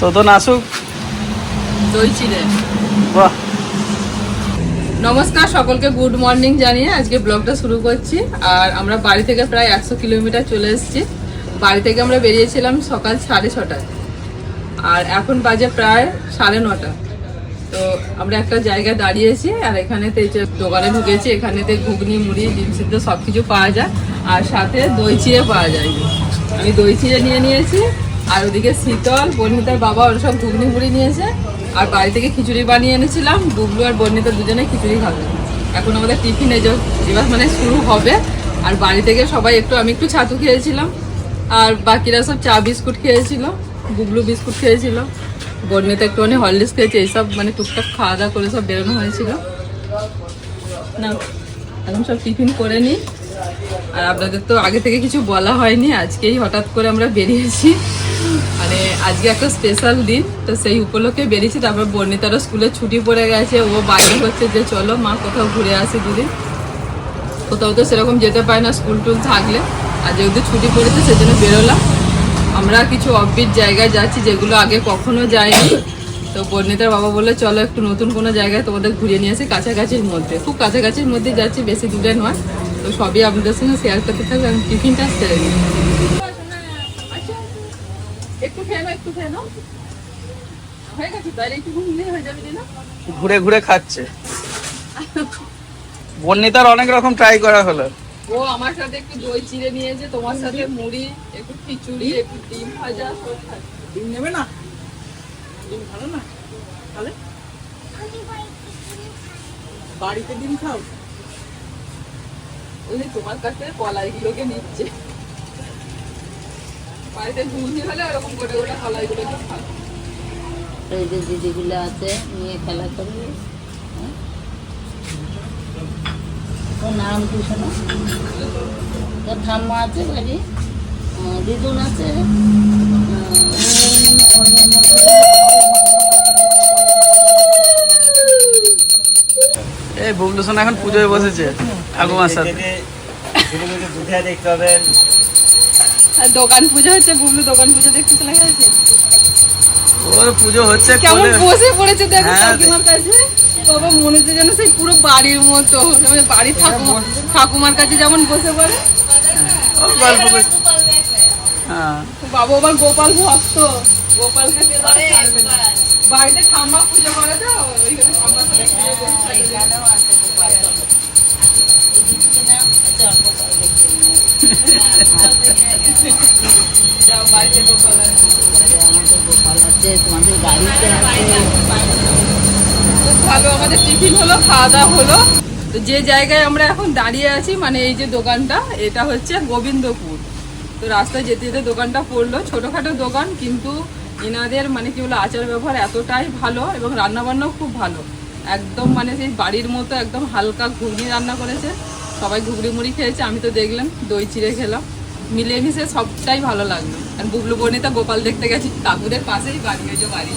তো তো নাসুক দই চিড়ে বাহ। নমস্কার সকলকে গুড মর্নিং জানিয়ে আজকে ব্লগটা শুরু করছি। আর আমরা বাড়ি থেকে প্রায় একশো কিলোমিটার চলে এসেছি। বাড়ি থেকে আমরা বেরিয়েছিলাম সকাল সাড়ে ছটায়। আর এখন বাজে প্রায় সাড়ে নটা। তো আমরা একটা জায়গায় দাঁড়িয়েছি আর এখানেতে দোকানে ঢুকেছি এখানেতে ঘুগনি মুড়ি ডিম সিদ্ধ সব কিছু পাওয়া যায়। আর সাথে দই চিড়ে পাওয়া যায়। আমি দই চিড়ে নিয়ে নিয়েছি, আর ওদিকে শীতল, বর্ণিতার বাবা, ওরা সব ঘুগনি মুড়ি নিয়েছে। আর বাড়ি থেকে খিচুড়ি বানিয়ে এনেছিলাম, বুবলু আর বর্ণিতা দুজনে খিচুড়ি খাবে। এখন আমাদের টিফিন এবার মানে শুরু হবে। আর বাড়ি থেকে সবাই একটু, আমি একটু ছাতু খেয়েছিলাম, আর বাকিরা সব চা বিস্কুট খেয়েছিল, বুবলু বিস্কুট খেয়েছিল, বর্ণিতা একটুখানি হরলিক্স খেয়েছে এইসব মানে টুকটাক খাওয়া দাওয়া করে সব বেরোনো হয়েছিল। না এখন সব টিফিন করে নিই। আর আপনাদের তো আগে থেকে কিছু বলা হয়নি, আজকেই হঠাৎ করে আমরা বেরিয়েছি। মানে আজকে একটা স্পেশাল দিন, তো সেই উপলক্ষে বেরিয়েছি, তারপর বর্ণিতারও স্কুলে ছুটি পড়ে গেছে, ও বাইরে হচ্ছে যে চলো মা কোথাও ঘুরে আসি দুদিন। কোথাও তো সেরকম যেতে পারে না স্কুল টুল থাকলে। আর যেহেতু ছুটি পড়েছে, সেজন্য বেরোলাম। আমরা কিছু অফবিট জায়গায় যাচ্ছি, যেগুলো আগে কখনো যাইনি। তো বর্ণিতার বাবা বললে, চলো একটু নতুন কোনো জায়গায় তোমাদের ঘুরিয়ে নিয়ে আসি কাছাকাছির মধ্যে। খুব কাছাকাছির মধ্যে যাচ্ছি, বেশি দূরে নয়। তো সবই আপনাদের সঙ্গে শেয়ার করতে থাকবে আমি টিফিনটা সেরে নিই একটু খেয়ে একটু খেয়ে হয়ে গেছে তাহলে একটু ঘুমলে হয়ে যাবে না? ঘুরে ঘুরে খাচ্ছে। বর্ণিতার অনেক রকম ট্রাই করা হলো। ও আমার সাথে একটু দই চিড়ে নিয়েছে তোমার সাথে মুড়ি একটু খিচুড়ি একটু ডিম ভাজা সব ডিম নেবে না? ডিম ভালো না? তাহলে? বাড়িতে ডিম খাও? ওই তোমার কাছে কলাইগুলোকে নিচ্ছে। বাড়িতে ঝুলনি হলে ওরকম করে করে কলাইগুলোকে খাবে এই যে দিদিগুলো আছে নিয়ে খেলা করবে। হ্যাঁ? তোর নাম কি শোনো? তোর ঠাম্মা আছে বাড়ি? দিদুন আছে? এই বুবলুসন এখন পুজোয় বসেছে ঠাকুমার সাথে। দেখতে আর দোকান পুজো হচ্ছে বুবলু দোকান পুজো দেখতে চলে গেছে? ওর পুজো হচ্ছে কেমন বসে পড়েছে দেখো হ্যাঁ, কাকিমার কাছে। তবে মনে হচ্ছে যেন সেই পুরো বাড়ির মতো। মানে বাড়ির ঠাকুমা ঠাকুমার কাছে যেমন বসে পড়ে। ও গল্প করছে হ্যাঁ। বাবা আবার গোপাল ভক্ত। না। বাড়িতে ঠাম্মা পুজো করে তো ওইখানে ঠাম্মার সাথে পুজো থাকে। যাও বাড়িতে গোপাল আছে। খুব ভালো, আমাদের টিফিন হলো, খাওয়া দাওয়া হলো। তো যে জায়গায় আমরা এখন দাঁড়িয়ে আছি মানে এই যে দোকানটা, এটা হচ্ছে গোবিন্দপুর। তো রাস্তায় যেতে যেতে দোকানটা পড়ল, ছোটোখাটো দোকান, কিন্তু এনাদের মানে কি বলে, আচার ব্যবহার এতটাই ভালো এবং রান্নাবান্নাও খুব ভালো। একদম মানে সেই বাড়ির মতো, একদম হালকা ঘুগনি রান্না করেছে। সবাই ঘুগনি মুড়ি খেয়েছে আমি তো দেখলাম দই চিড়ে খেলাম। মিলিয়ে মিশে সবটাই ভালো লাগল। আর বুবলু বর্ণিতা গোপাল দেখতে গেছি কাকুদের পাশেই বাড়ি যে বাড়ি।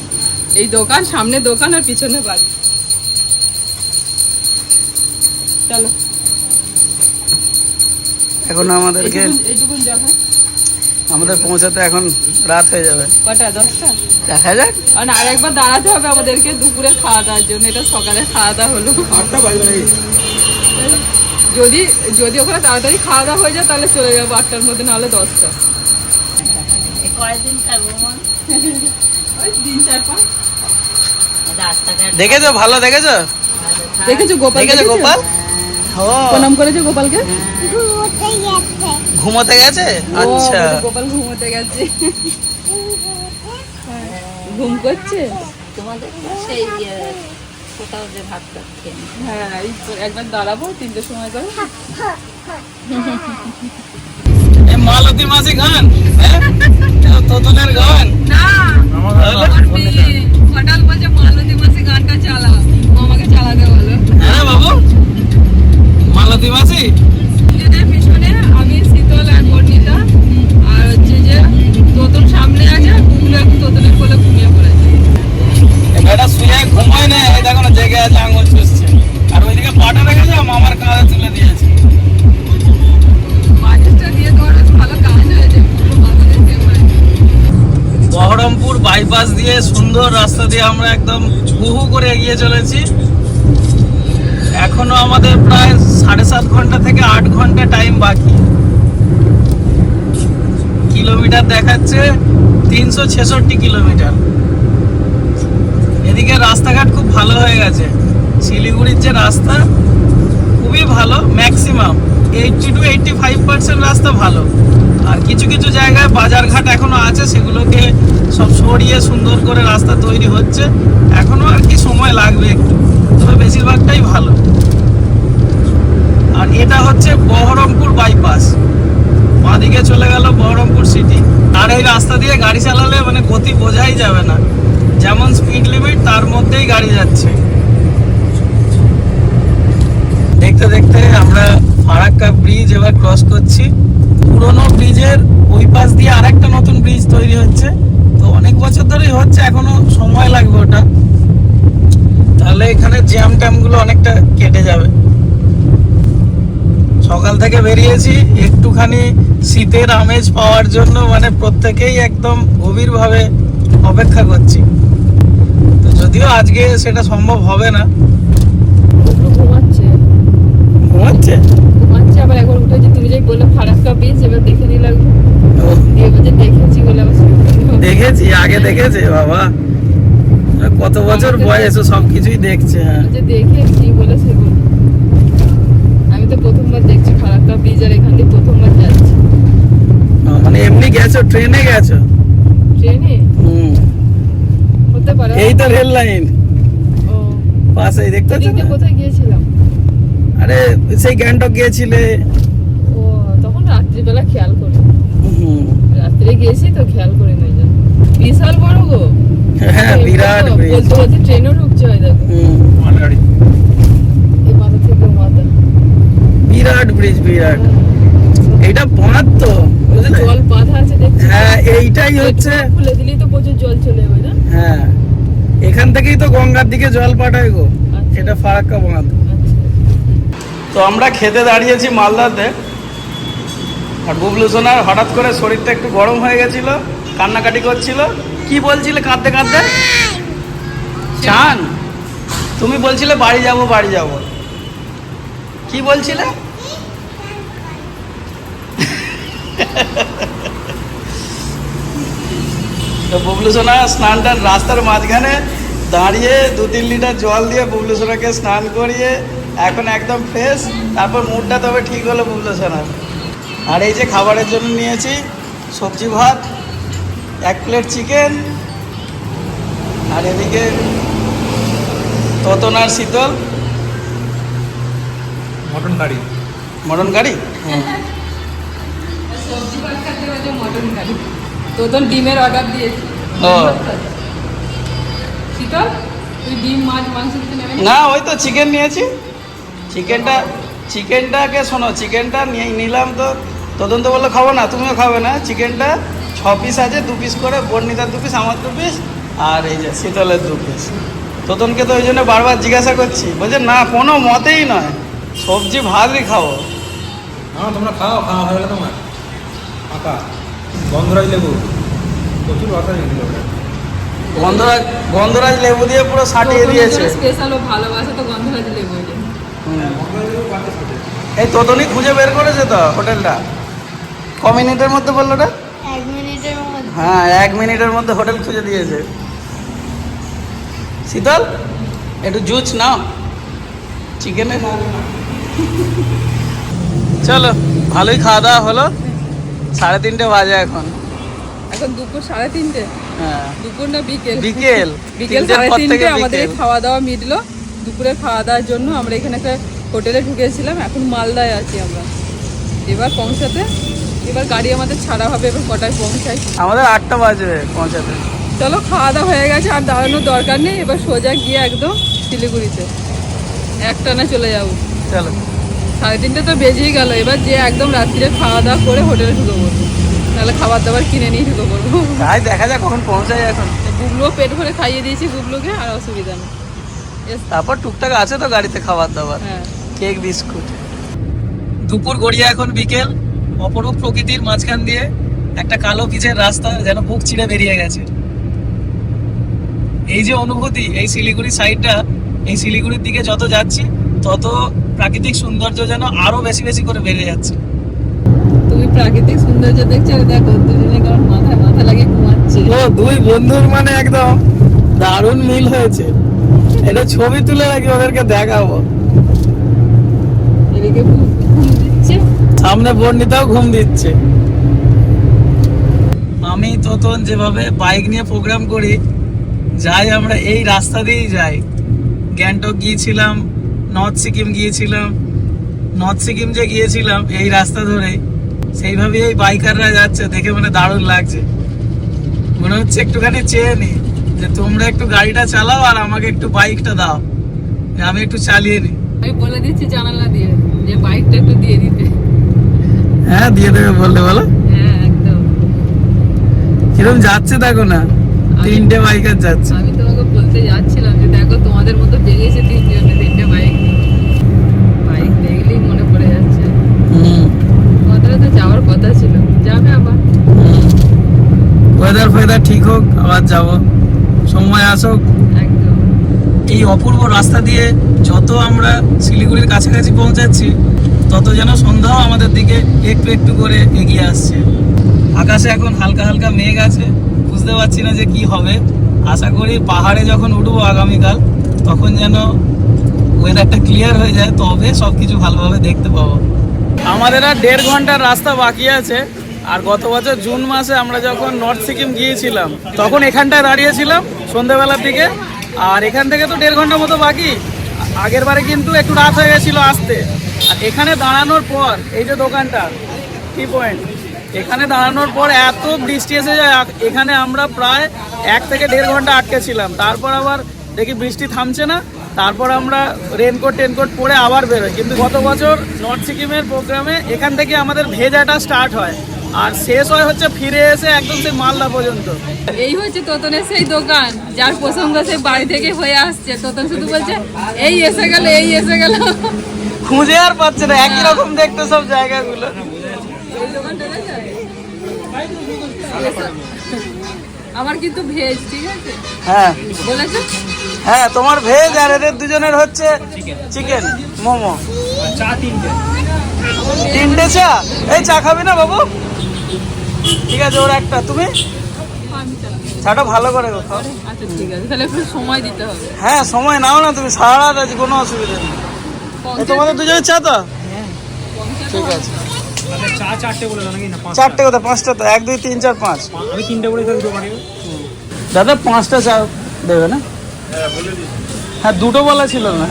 এই দোকান সামনে দোকান আর পিছনে বাড়ি। চলো। এখন আমাদেরকে এইটুকুন হ্যাঁ? আমাদের পৌঁছাতে এখন রাত হয়ে যাবে। কটা? দশটা? দেখা যাক। কারণ আর একবার দাঁড়াতে হবে আমাদেরকে দুপুরে খাওয়া দাওয়ার জন্য। এটা সকালে খাওয়া দাওয়া হলো। যদি যদি ওখানে তাড়াতাড়ি খাওয়া দাওয়া হয়ে যায় তাহলে চলে যাব আটটার মধ্যে নাহলে দশটা। মন রাস্তাঘাট দেখেছ? ভালো দেখেছ? দেখেছ গোপাল দেখেছ? গোপাল? প্রণাম করেছ গোপালকে? ঘুমোতে গেছে। আচ্ছা। গোপাল ঘুমোতে গেছে। ঘুম করছে? তোমাদের সেই কোথাও যে ভাত খেয়ে হ্যাঁ এই একবার দাঁড়াবো তিনটের সময় করে মালতী মাসি গান হ্যাঁ? তোতনের গান। না হঠাৎ বলছে মালতী মাসি গানটা চালা। আমাকে চালাতে বলো হ্যাঁ বাবু। মালতী মাসি? করে এগিয়ে চলেছি। এখনও আমাদের প্রায় সাড়ে সাত ঘণ্টা থেকে আট ঘণ্টা টাইম বাকি। কিলোমিটার দেখাচ্ছে তিনশো ছেষট্টি কিলোমিটার। এদিকে রাস্তাঘাট খুব ভালো হয়ে গেছে। শিলিগুড়ির যে রাস্তা, খুবই ভালো maximum eighty two eighty five percent রাস্তা ভালো। কিছু কিছু জায়গায় বাজারঘাট এখনও আছে, সেগুলোকে সব সরিয়ে সুন্দর করে রাস্তা তৈরি হচ্ছে। এখনও আর কি সময় লাগবে একটু, তবে বেশিরভাগটাই ভালো। আর এটা হচ্ছে বহরমপুর বাইপাস বাঁদিকে চলে গেল বহরমপুর সিটি আর এই রাস্তা দিয়ে গাড়ি চালালে মানে গতি বোঝাই যাবে না। যেমন স্পিড লিমিট তার মধ্যেই গাড়ি যাচ্ছে। দেখতে দেখতে আমরা ফারাক্কা ব্রিজ এবার ক্রস করছি। পুরোনো ব্রিজের ওই পাশ দিয়ে আরেকটা নতুন ব্রিজ তৈরি হচ্ছে। তো অনেক বছর ধরেই হচ্ছে, এখনও সময় লাগবে ওটা। তাহলে এখানে জ্যাম ট্যামগুলো অনেকটা কেটে যাবে। সকাল থেকে বেরিয়েছি, একটুখানি শীতের আমেজ পাওয়ার জন্য মানে প্রত্যেকেই একদম গভীরভাবে অপেক্ষা করছি। তো যদিও আজকে সেটা সম্ভব হবে না ঘুমাচ্ছে? ঘুমাচ্ছে আবার একবার উঠেছে তুমি যে বললে ফারাক্কা ব্রিজ এবার দেখে নিলাম দিয়ে বলছে দেখেছি বলে দেখেছি আগে দেখেছে বাবা। কত বছর বয়স ও সব কিছুই দেখছে হ্যাঁ। যে দেখেছি বলে সে। আমি তো প্রথমবার দেখছি ফারাক্কা ব্রিজ আর এখান দিয়ে প্রথমবার যাচ্ছি। মানে এমনি গেছো ট্রেনে গেছো? ট্রেনে? হুম। হতে পারে। এই তো রেল লাইন। ও। পাশেই দেখতে? কোথায় গিয়েছিলাম? আরে সেই গ্যাংটক গিয়েছিলে? ও তখন রাত্রিবেলা খেয়াল করি হুম। রাত্রে গেছি তো খেয়াল করি নাই জানো বিশাল বড় গো। হ্যাঁ বিরাট বলতে ব্রিজ বলতে ট্রেনও ঢুকছে হয় দেখো। এই মাথা থেকে মাথা। বিরাট ব্রিজ বিরাট। এইটা বাঁধ তো জল বাঁধা আছে দেখছি? হ্যাঁ এইটাই হচ্ছে। খুলে দিলেই তো প্রচুর জল চলে যাবে না? হ্যাঁ। এখান থেকেই তো গঙ্গার দিকে জল পাঠায় গো। আচ্ছা। এটা ফারাক্কা বাঁধ। আচ্ছা তো আমরা খেতে দাঁড়িয়েছি মালদাতে। আর বুবলু সোনার হঠাৎ করে শরীরটা একটু গরম হয়ে গেছিল, কান্নাকাটি করছিল। কি বলছিলে কাঁদতে কাঁদতে? চান? তুমি বলছিলে বাড়ি যাব বাড়ি যাব। কি বলছিলে? তো বুবলু সোনা স্নানটার রাস্তার মাঝখানে দাঁড়িয়ে দু তিন লিটার জল দিয়ে বুবলু সোনাকে স্নান করিয়ে এখন একদম ফ্রেশ তারপর মুডটা তবে ঠিক হলো বুবলু সোনার আর এই যে খাবারের জন্য নিয়েছি সবজি ভাত এক প্লেট চিকেন আর এদিকে ততনার শীতল। Mutton curry. Mutton curry? সবজি ভাত খাতে মটন কারি তো তোর ডিমের অর্ডার দিয়েছি। ও। শীতল তুই ডিম মাছ মাংস না? না ওই তো চিকেন নিয়েছি। চিকেনটা চিকেনটাকে শোনো চিকেনটা নিয়ে নিলাম তো তদন্ত বলল খাব না তুমিও খাবে না চিকেনটা ছ পিস আছে দু পিস করে বর্ণিতার দু পিস আমার দু পিস আর এই যে শীতলের দু পিস তোতনকে তো ওই জন্য বারবার জিজ্ঞাসা করছি বলছে না কোনো মতেই নয় সবজি ভাতই খাও হ্যাঁ তোমরা খাও খাওয়া হয়ে গেলে তোমার। ফাঁকা গন্ধরাজ লেবু। প্রচুর দিল গন্ধরাজ গন্ধরাজ লেবু দিয়ে পুরো সাটিয়ে দিয়েছে। স্পেশাল ও ভালোবাসা তো গন্ধরাজ লেবু। এই তোতনই খুঁজে বের করেছে তো হোটেলটা। ক মিনিটের মধ্যে বলল না এক মিনিটের মধ্যে। হ্যাঁ এক মিনিটের মধ্যে হোটেল খুঁজে দিয়েছে। শীতল একটু জুচ নাও। চিকেনে চলো ভালোই খাওয়া দাওয়া হলো। সাড়ে তিনটে বাজে এখন। এখন দুপুর সাড়ে তিনটে? হ্যাঁ। দুপুর না বিকেল? বিকেল। বিকেল সাড়ে পর তিনটে থেকে আমাদের খাওয়া দাওয়া মিটলো। দুপুরে খাওয়া দাওয়ার জন্য আমরা এখানে একটা হোটেলে ঢুকেছিলাম এখন মালদায় আছি আমরা। এবার পৌঁছাতে এবার গাড়ি আমাদের ছাড়া হবে এবার কটায় পৌঁছাই আমাদের আটটা বাজবে পৌঁছাতে। চলো খাওয়া দাওয়া হয়ে গেছে আর দাঁড়ানোর দরকার নেই এবার সোজা গিয়ে একদম শিলিগুড়িতে। একটানা চলে যাব। চলো। সাড়ে তিনটে তো বেজেই গেল এবার যে একদম রাত্রিরে খাওয়া দাওয়া করে হোটেলে ঢুকে পড়ব। তাহলে খাবার দাবার কিনে নিয়ে ঢুকে পড়ব। তাই দেখা যাক কখন পৌঁছায় এখন। গুগলুও পেট ভরে খাইয়ে দিয়েছি গুগলুকে আর অসুবিধা নেই। তারপর টুকটাক আছে তো গাড়িতে খাবার দাবার হ্যাঁ। Cake biscuit. দুপুর গড়িয়া এখন বিকেল। অপরূপ প্রকৃতির মাঝখান দিয়ে একটা কালো পিচের রাস্তা যেন বুক চিড়ে বেরিয়ে গেছে। এই যে অনুভূতি এই শিলিগুড়ি সাইডটা এই শিলিগুড়ির দিকে যত যাচ্ছি তত প্রাকৃতিক সৌন্দর্য যেন আরও বেশি বেশি করে বেড়ে যাচ্ছে। তুমি প্রাকৃতিক সৌন্দর্য দেখছ? আর দেখো দুজনে কেমন মাথায় মাথা লাগিয়ে ঘুমাচ্ছে। ও দুই বন্ধুর মানে একদম দারুণ মিল হয়েছে। এটা ছবি তুলে রাখি ওদেরকে দেখাবো? সামনে বর্ণিতাও ঘুম দিচ্ছে। আমি তোতন যেভাবে বাইক নিয়ে প্রোগ্রাম করি যাই আমরা এই রাস্তা দিয়েই যাই। গ্যাংটক গিয়েছিলাম নর্থ সিকিম গিয়েছিলাম নর্থ সিকিম যে গিয়েছিলাম এই রাস্তা ধরে সেইভাবে এই বাইকাররা যাচ্ছে দেখে মানে দারুণ লাগছে। মনে হচ্ছে একটুখানি চেয়ে নি। যে তোমরা একটু গাড়িটা চালাও আর আমাকে একটু বাইকটা দাও। আমি একটু চালিয়ে নিই আমি বলে দিচ্ছি জানালা দিয়ে যে বাইকটা একটু দিয়ে দিতে। হ্যাঁ দিয়ে দেবে বললে বলো। হ্যাঁ একদম। কিরম যাচ্ছে দেখো না তিনটে বাইকার যাচ্ছে। আমি তোমাকে বলতে যাচ্ছিলাম যে দেখো তোমাদের মতো বেরিয়েছে তিনজনে তিনটে বাইক বাইক দেখলেই মনে পড়ে যাচ্ছে। তোমাদের তো যাওয়ার কথা ছিল। যাবে আবার। ওয়েদার ফেদার ঠিক হোক আবার যাব। সময় আসুক একদম। এই অপূর্ব রাস্তা দিয়ে যত আমরা শিলিগুড়ির কাছাকাছি পৌঁছাচ্ছি তত যেন সন্ধ্যাও আমাদের দিকে একটু একটু করে এগিয়ে আসছে। আকাশে এখন হালকা হালকা মেঘ আছে বুঝতে পারছি না যে কি হবে। আশা করি পাহাড়ে যখন উঠবো আগামীকাল তখন যেন ওয়েদারটা ক্লিয়ার হয়ে যায় তবে সব কিছু ভালোভাবে দেখতে পাবো। আমাদের আর দেড় ঘণ্টার রাস্তা বাকি আছে। আর গত বছর জুন মাসে আমরা যখন নর্থ সিকিম গিয়েছিলাম, তখন এখানটায় দাঁড়িয়েছিলাম সন্ধ্যেবেলার দিকে। আর এখান থেকে তো দেড় ঘণ্টা মতো বাকি। আগের বারে কিন্তু একটু রাত হয়ে গেছিল আসতে। আর এখানে দাঁড়ানোর পর, এই যে দোকানটা, কি পয়েন্ট এখানে দাঁড়ানোর পর এত বৃষ্টি এসে যায় এখানে আমরা প্রায় এক থেকে দেড় ঘণ্টা আটকে ছিলাম। তারপর আবার দেখি বৃষ্টি থামছে না। তারপর আমরা রেনকোট টেনকোট পরে আবার বেরোই। কিন্তু গত বছর নর্থ সিকিমের প্রোগ্রামে এখান থেকে আমাদের ভেজাটা স্টার্ট হয়। আর শেষ হয় হচ্ছে ফিরে এসে একদম সেই মালদা পর্যন্ত। এই হচ্ছে তোতনের সেই দোকান যার প্রসঙ্গ সে বাড়ি থেকে হয়ে আসছে। তোতন শুধু বলছে এই এসে গেল এই এসে গেল। খুঁজে আর পাচ্ছে না একই রকম দেখতে সব জায়গাগুলো। আমার কিন্তু ভেজ ঠিক আছে? হ্যাঁ। বলেছ? হ্যাঁ তোমার ভেজ আর এদের দুজনের হচ্ছে চিকেন মোমো। তিনটে চা? এই চা খাবি না বাবু? ঠিক আছে ওর একটা তুমি? চাটা ভালো করে খাও। আচ্ছা ঠিক আছে তাহলে একটু সময় দিতে হবে। হ্যাঁ সময় নাও না তুমি সারা রাত আছে কোনো অসুবিধা নেই। তোমাদের দুজনের চা তো? ঠিক আছে। চারটে কথা পাঁচটা তো এক দুই তিন চার পাঁচ। আমি তিনটে বলে দুটো দাদা পাঁচটা চা দেবে না? হ্যাঁ দুটো বলা ছিল না।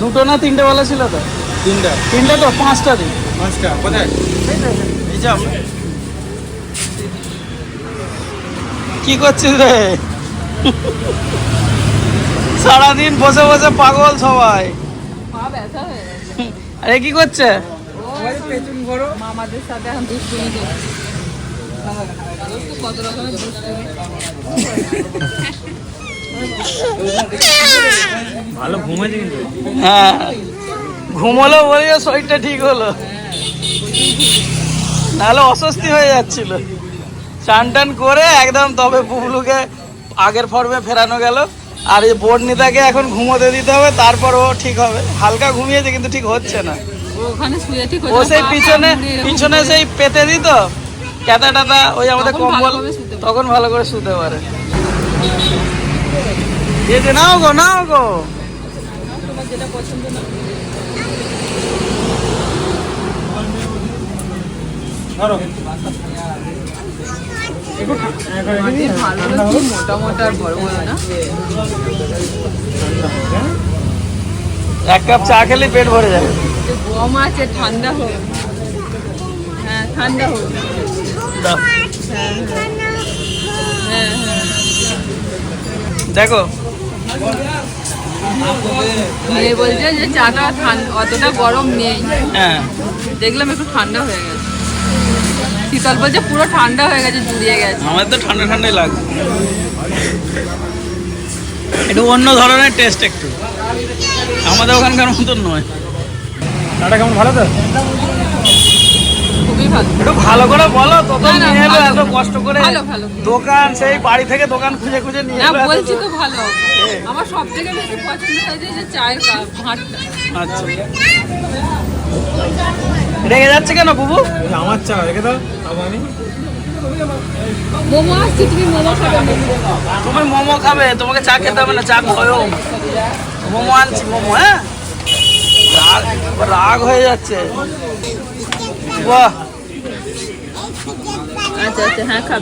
দুটো না তিনটে বলা ছিল তো? তিনটা। তিনটে তো পাঁচটা দিন। পাঁচটা কোথায়? আমরা। কি করছিস রে? সারাদিন বসে বসে পাগল সবাই। হয়ে আরে কি করছে? মামাদের সাথে এখন দুষ্টুমি করছে। কত রকমের দুষ্টুমি? ভালো কিন্তু। হ্যাঁ। ঘুমোলো বলে শরীরটা ঠিক হলো। নাহলে অস্বস্তি হয়ে যাচ্ছিল। চান টান করে একদম তবে পুবলুকে আগের ফর্মে ফেরানো গেল। আর এই বর্ণিতাকে এখন ঘুমোতে দিতে হবে তারপর ও ঠিক হবে। হালকা ঘুমিয়েছে কিন্তু ঠিক হচ্ছে না। ও সেই পিছনে পিছনে সেই পেতে দিত। ক্যাতা টাতা ওই আমাদের কম্বল। তখন ভালো করে শুতে পারে। নাও গো নাও গো। যেটা পছন্দ না ধরো। মাটির ভালো মোটা মোটা আর বড় বড় না এক কাপ চা খেলে পেট ভরে যাবে। গম আছে ঠান্ডা হোক হ্যাঁ ঠান্ডা হোক দেখো। মেয়ে বলছে যে চাটা অতটা গরম নেই। হ্যাঁ। দেখলাম একটু ঠান্ডা হয়ে গেছে। শীতল বলছে পুরো ঠান্ডা হয়ে গেছে জুড়িয়ে গেছে। আমার তো ঠান্ডা ঠান্ডাই লাগবে একটু অন্য ধরনের টেস্ট একটু। আমাদের ওখানকার মতন নয়। কেমন? ভালো তো? খুবই ভালো। একটু ভালো করে বলো তত নিয়ে এলো এত কষ্ট করে। দোকান সেই বাড়ি থেকে দোকান খুঁজে খুঁজে নিয়ে এলো বলছি তো ভালো। আমার সব থেকে বেশি পছন্দ হয়েছে যে চায়ের কাপ ভাতটা। আচ্ছা। রেগে যাচ্ছে কেন বুবু? আমার চা রেখে দাও আমি। মোমো আসছে তুমি মোমো খাবে তুমি মোমো খাবে তোমাকে চা খেতে হবে না চা খয়ো। মোমো আনছি মোমো হ্যাঁ? রাগ রাগ হয়ে যাচ্ছে। বাহ। हाँ खा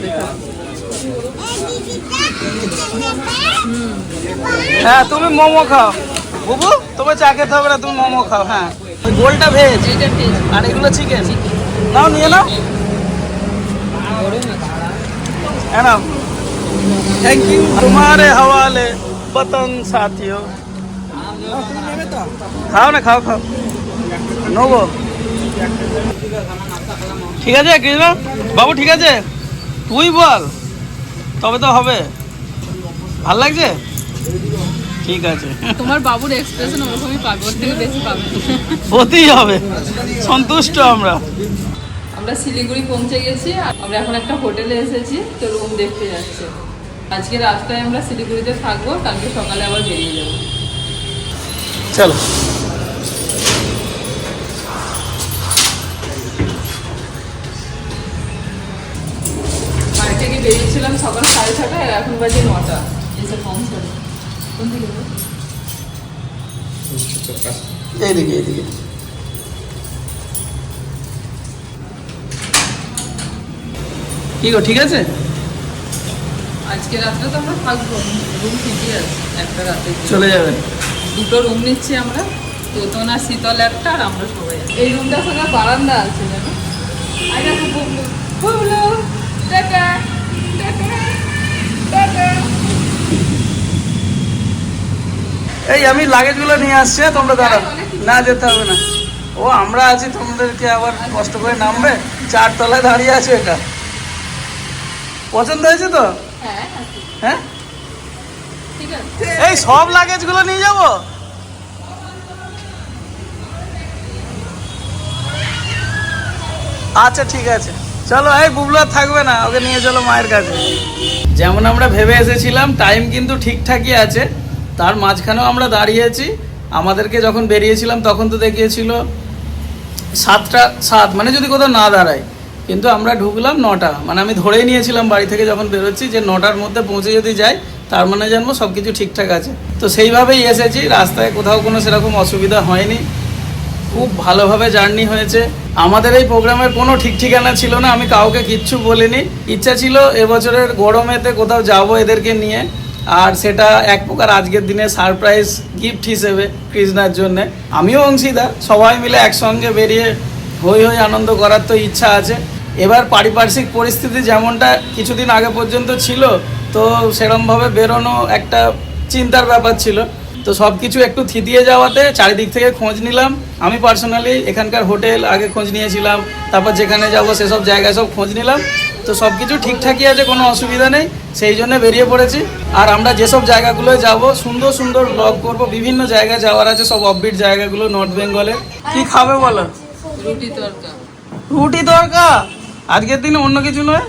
हाँ, मोमो खाओ। बुबू तुम्हें चा तुम मोमो खाओ हाँ। गोल्ड भेज। और चिकेन नाओ नहीं ना? थैंक यू तुम्हारे हवाले बतन साथियों। खाओ ना खाओ खाओ। नो वो। ঠিক আছে কৃষ্ণ? বাবু ঠিক আছে? তুই বল। তবে তো হবে। ভালো লাগছে? ঠিক আছে। তোমার বাবুর এক্সপ্রেশন ওরকমই ওর থেকে বেশি পাবে। হতেই হবে। সন্তুষ্ট আমরা। আমরা শিলিগুড়ি পৌঁছে গেছি আর আমরা এখন একটা হোটেলে এসেছি তো রুম দেখতে যাচ্ছি। আজকে রাস্তায় আমরা শিলিগুড়িতে থাকব কালকে সকালে আবার বেরিয়ে যাব। চলো। সাড়ে আর এখন বাজে নটা। এসে পৌঁছালো কোন দিকে যাব? এইদিকে এইদিকে। কি গো ঠিক আছে? আজকে রাত্রে তো আমরা থাকব। রুম ঠিকই আছে একটা রাতে। চলে যাবে দুটো রুম নিচ্ছি আমরা তোতন আর শীতল একটা আর আমরা সবাই। এই রুমটার সঙ্গে বারান্দা আছে জানো? আর দেখো বুবলু বুবলু টাটা। এই আমি লাগেজগুলো নিয়ে আসছি হ্যাঁ, তোমরা দাঁড়াও। না যেতে হবে না। ও আমরা আছি তোমাদেরকে আবার কষ্ট করে নামবে। চার তলায় দাঁড়িয়ে আছে এটা। পছন্দ হয়েছে তো? হ্যাঁ। হ্যাঁ? ঠিক আছে। এই সব লাগেজগুলো নিয়ে যাব? আচ্ছা ঠিক আছে। চলো এই বুবলু আর থাকবে না ওকে নিয়ে চলো মায়ের কাছে। যেমন আমরা ভেবে এসেছিলাম টাইম কিন্তু ঠিকঠাকই আছে। তার মাঝখানেও আমরা দাঁড়িয়েছি। আমাদেরকে যখন বেরিয়েছিলাম, তখন তো দেখিয়েছিল সাতটা সাত মানে যদি কোথাও না দাঁড়ায়। কিন্তু আমরা ঢুকলাম নটা। মানে আমি ধরেই নিয়েছিলাম বাড়ি থেকে যখন বেরোচ্ছি যে নটার মধ্যে পৌঁছে যদি যাই, তার মানে জানব সব কিছু ঠিকঠাক আছে। তো সেইভাবেই এসেছি। রাস্তায় কোথাও কোনো সেরকম অসুবিধা হয়নি। খুব ভালোভাবে জার্নি হয়েছে। আমাদের এই প্রোগ্রামের কোনো ঠিক ঠিকানা ছিল না। আমি কাউকে কিচ্ছু বলিনি। ইচ্ছা ছিল এবছরের গরমেতে কোথাও যাব এদেরকে নিয়ে। আর সেটা এক প্রকার আজকের দিনে সারপ্রাইজ গিফট হিসেবে কৃষ্ণার জন্য। আমিও অংশীদার, সবাই মিলে একসঙ্গে বেরিয়ে হই হই আনন্দ করার তো ইচ্ছা আছে। এবার পারিপার্শ্বিক পরিস্থিতি যেমনটা কিছুদিন আগে পর্যন্ত ছিল, তো সেরমভাবে বেরোনো একটা চিন্তার ব্যাপার ছিল। তো সব কিছু একটু থিতিয়ে যাওয়াতে চারিদিক থেকে খোঁজ নিলাম। আমি পার্সোনালি এখানকার হোটেল আগে খোঁজ নিয়েছিলাম, তারপর যেখানে যাব সেসব জায়গায় সব খোঁজ নিলাম। তো সব কিছু ঠিকঠাকই আছে কোনো অসুবিধা নেই সেই জন্য বেরিয়ে পড়েছি। আর আমরা যেসব জায়গাগুলোয় যাব সুন্দর সুন্দর ব্লগ করব বিভিন্ন জায়গায় যাওয়ার আছে সব অফবিট জায়গাগুলো নর্থ বেঙ্গলে কি খাবে বলো? রুটি তরকা। রুটি দরকার আজকের দিনে অন্য কিছু নয়?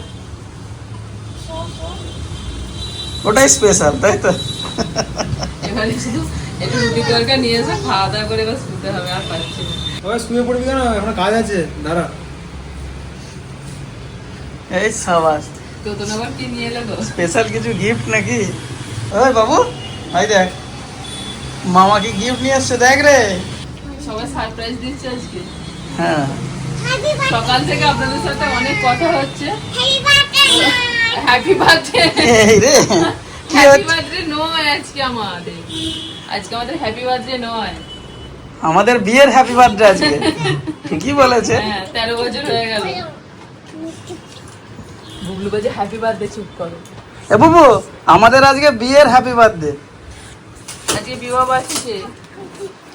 ওটাই স্পেশাল তাই তো? এবারে শুধু একটু রুটি তরকা নিয়ে এসে খাওয়া দাওয়া করে শুতে হবে আর পাচ্ছি না। শুয়ে পড়বি কেন? এখন কাজ আছে দাঁড়া। এই সাবাস। তোতন আবার কি নিয়ে এলো স্পেশাল কিছু গিফট নাকি? ওই বাবু ভাই দেখ। মামা কি গিফট নিয়ে আসছে দেখ রে। সবাই সারপ্রাইজ দিচ্ছে আজকে। হ্যাঁ। সকাল থেকে আপনাদের সাথে অনেক কথা হচ্ছে। হ্যাপি বার্থডে এই রে। হ্যাপি বার্থডে নয় আজকে আমাদের। আজকে আমাদের হ্যাপি বার্থডে নয়। আমাদের বিয়ের হ্যাপি বার্থডে আজকে। ঠিকই বলেছে। হ্যাঁ তেরো বছর হয়ে গেল। বুবলু বাজে হ্যাপি বার্থডে চুপ করো। এ বাবু আমাদের আজকে বিয়ের হ্যাপি বার্থডে আজকে বিবাহ বার্ষিকী?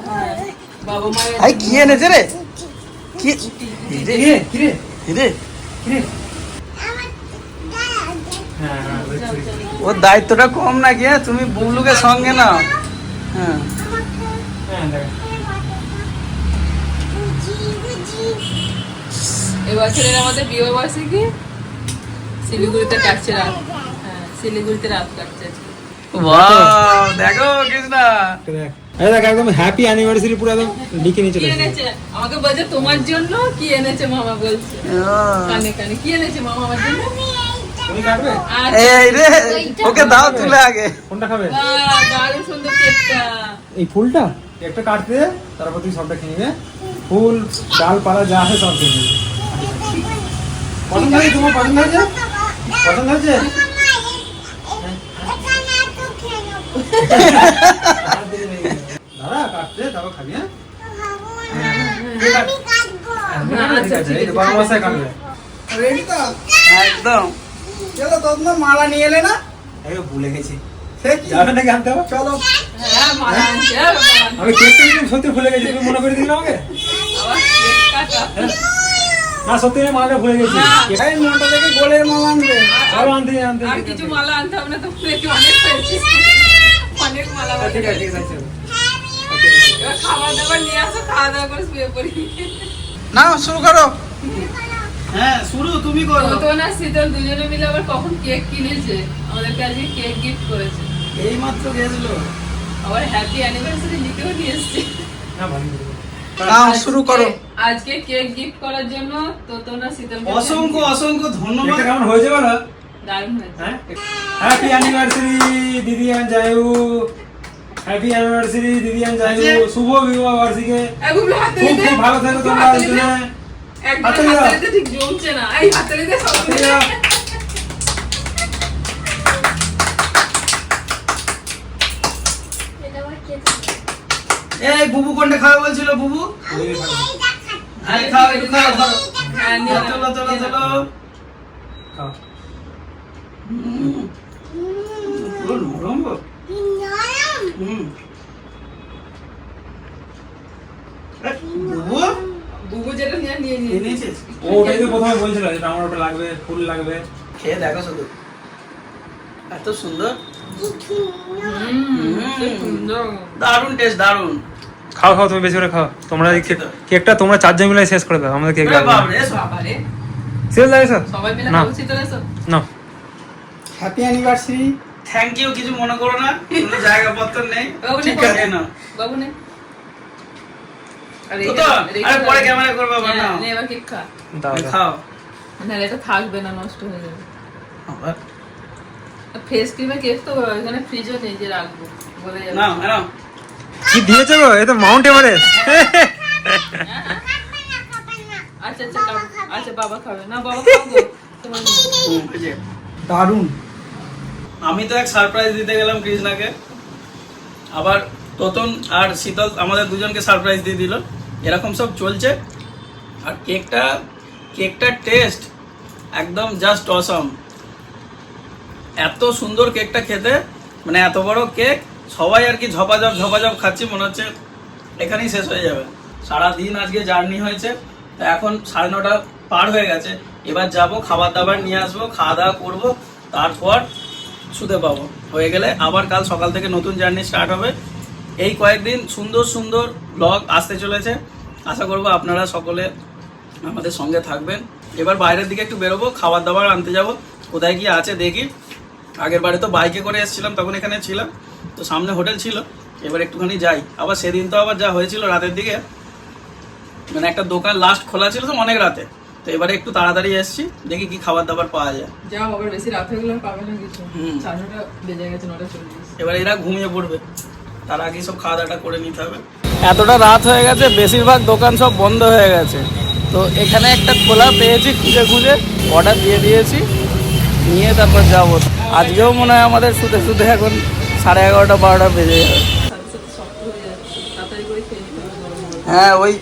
হ্যাঁ। বাবা মায়ের আই কি এনেছে রে? কি? রে, রে হ্যাঁ হ্যাঁ বুঝছি। ওর দায়িত্বটা কম নাকি হ্যাঁ? তুমি বুবলুকে সঙ্গে নাও। হ্যাঁ। হ্যাঁ। এবছরের আমাদের বিয়ে বার্ষিকী? শিলিগুড়িতে কাটছে রাত। হ্যাঁ শিলিগুড়িতে রাত কাটছে ওয়াও দেখো কৃষ্ণা। দেখ দেখ একদম হ্যাপি অ্যানিভার্সারি পুরো একদম লিখে নিয়ে চলে এসেছে। আমাকে বলছে তোমার জন্য কি এনেছে মামা? বলছে। কানে কানে কি এনেছে মামা আমার জন্য? তুমি কাটবে? এই রে ওকে দাও তুলে আগে। কোনটা খাবে? দারুণ সুন্দর কেকটা। এই ফুলটা? একটা কাটতে তারপর তুই সবটা খেয়ে নিবে ফুল ডালপালা যা আছে সব খেয়ে নিবি পছন্দ হয়েছে তোমার পছন্দ হয়েছে পছন্দ হয়েছে? দাদা কাটতে তারপর খাবি হ্যাঁ? একদম। চলো তোমরা মালা নিয়ে এলে না? ভুলে গেছি। সে কি? যাবে নাকি আনতে হবে চলো। হ্যাঁ। আমি সত্যি ভুলে গেছি তুমি মনে করে দিলে আমাকে? না সত্যি আমি মালাটা ভুলে গেছি। এই মনটা থেকে গোলের মালা আনবে। আরও আনতে আনতে আর কিছু মালা আনতে হবে না তো অনেক পেয়েছি। অনেক মালা আচ্ছা, ঠিক আছে ঠিক আছে। খাবার দাবার নিয়ে আসো খাওয়া দাওয়া করে শুয়ে পড়ি। না শুরু করো। হ্যাঁ শুরু তুমি করো। শীতল দুজনে মিলে আবার কখন কেক কিনেছে? আমাদেরকে আজকে কেক গিফট করেছে। এই মাত্র গেছিল। আবার হ্যাপি অ্যানিভার্সারি লিখেও নিয়ে এসছে। না করে। শুরু করো। আজকে কেক গিফট করার জন্য তোতন আর শীতল অসংখ্য অসংখ্য ধন্যবাদ। কেমন হয়েছে বলো? দারুণ হয়েছে। হ্যাঁ? হ্যাপি অ্যানিভার্সারি দিদি অ্যান্ড জায়ু। হ্যাপি অ্যানিভার্সারি দিদি অ্যান্ড জায়ু। শুভ বিবাহ বার্ষিকী। খুব খুব ভালো থেকো তোমরা একদম হাতে ঠিক জমছে না। এই হাতে সব এই বুবু কোনটা খাবে বলছিল বুবু? আরে খাও একটু খাও খাও। নিয়ে চলো চলো চলো। খাও। পুরো নরম হুম। বুবু? বুবু যেটা নিয়ে নিয়ে নিয়ে। নিয়েছিস ওটাই তো প্রথমে বলছিল যে আমার ওটা লাগবে ফুল লাগবে। খেয়ে দেখো শুধু। এত সুন্দর। সুন্দর। দারুণ টেস্ট দারুণ। খাও খাও তুমি বেশি করে খাও। তোমরা এই কেকটা তোমরা চারজন মিলে শেষ করে দাও আমাদের কেক লাগবে শেষ লাগে স্যার সবাই মিলে না। না হ্যাপি অ্যানিভার্সারি থ্যাংক ইউ কিছু মনে করো না কোনো জায়গাপত্র নেই বাবু নে, ঠিক আছে না বাবু নে আরে আরে পরে ক্যামেরা করব আবার হ্যাঁ, নে এবার কেক খা। দাও। খাও। না এটা থাকবে না নষ্ট হয়ে যাবে। আবার? ফেস ক্রিমে কেক তো এখানে ফ্রিজও নেই যে রাখব বলে নাও নাও। কি দিয়েছ গো? এ তো মাউন্ট এভারেস্ট। আচ্ছা আচ্ছা আচ্ছা বাবা খাবে। না বাবা খাব। দারুণ। আমি তো এক সারপ্রাইজ দিতে গেলাম কৃষ্ণাকে। আবার তোতন আর শীতল আমাদের দুজনকে সারপ্রাইজ দিয়ে দিল। এরকম সব চলছে। আর কেকটা কেকটার টেস্ট একদম জাস্ট অসম এত সুন্দর কেকটা খেতে। মানে এত বড় কেক সবাই আর কি ঝপাঝপ ঝপাঝপ খাচ্ছি, মনে হচ্ছে এখানেই শেষ হয়ে যাবে। সারা দিন আজকে জার্নি হয়েছে, তো এখন সাড়ে নটা পার হয়ে গেছে। এবার যাব খাবার দাবার নিয়ে আসব খাওয়া দাওয়া করব, তারপর শুতে পাবো। হয়ে গেলে আবার কাল সকাল থেকে নতুন জার্নি স্টার্ট হবে। এই কয়েকদিন সুন্দর সুন্দর ব্লগ আসতে চলেছে। আশা করব আপনারা সকলে আমাদের সঙ্গে থাকবেন। এবার বাইরের দিকে একটু বেরোবো খাবার দাবার আনতে যাব। কোথায় কি আছে দেখি। আগের বারে তো বাইকে করে এসেছিলাম, তখন এখানে ছিলাম। তো সামনে হোটেল ছিল এবার একটুখানি যাই। আবার সেদিন তো আবার যা হয়েছিল রাতের দিকে মানে একটা দোকান লাস্ট খোলা ছিল তো অনেক রাতে। তো এবারে একটু তাড়াতাড়ি এসেছি দেখি কি খাবার দাবার পাওয়া যায়। যাও আবার বেশি রাত হয়ে গেলে পাবে না কিছু। হুম। বেজে গেছে নটা চল্লিশ। এবার এরা ঘুমিয়ে পড়বে। তার আগে সব খাওয়া দাওয়াটা করে নিতে হবে। এতটা রাত হয়ে গেছে বেশিরভাগ দোকান সব বন্ধ হয়ে গেছে। তো এখানে একটা খোলা পেয়েছি খুঁজে খুঁজে অর্ডার দিয়ে দিয়েছি। নিয়ে তারপর যাব। আজকেও মনে হয় আমাদের শুতে শুতে এখন সাড়ে এগারোটা, বারোটা বেজে যাবে। হয়ে, ওই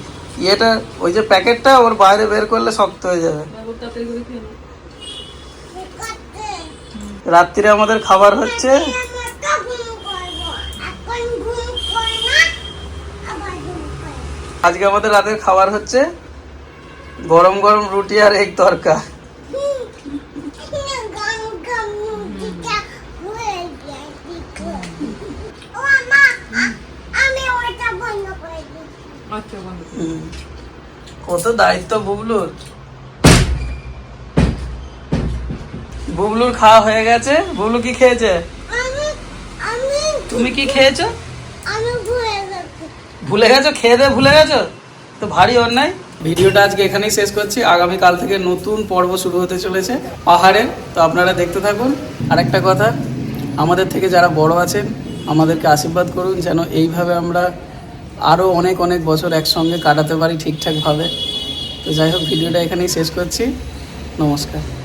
ইয়েটা, ওই যে প্যাকেটটা, ওর বাইরে বের করলে শক্ত হয়ে যাবে। রাত্রিরে আমাদের খাবার হচ্ছে। আজকে আমাদের রাতের খাবার হচ্ছে গরম গরম রুটি আর এক তরকা। কত দায়িত্ব বুবলুর? বুবলুর খাওয়া হয়ে গেছে? বুবলু কি খেয়েছে? তুমি কি খেয়েছো? ভুলে গেছো। খেয়ে দে ভুলে গেছো? তো ভারী অন্যায়। ভিডিওটা আজকে এখানেই শেষ করছি। আগামীকাল থেকে নতুন পর্ব শুরু হতে চলেছে পাহাড়ের। তো আপনারা দেখতে থাকুন। আর একটা কথা আমাদের থেকে যারা বড় আছেন আমাদেরকে আশীর্বাদ করুন যেন এইভাবে আমরা আরও অনেক অনেক বছর একসঙ্গে কাটাতে পারি ঠিকঠাকভাবে। তো যাই হোক, ভিডিওটা এখানেই শেষ করছি। নমস্কার।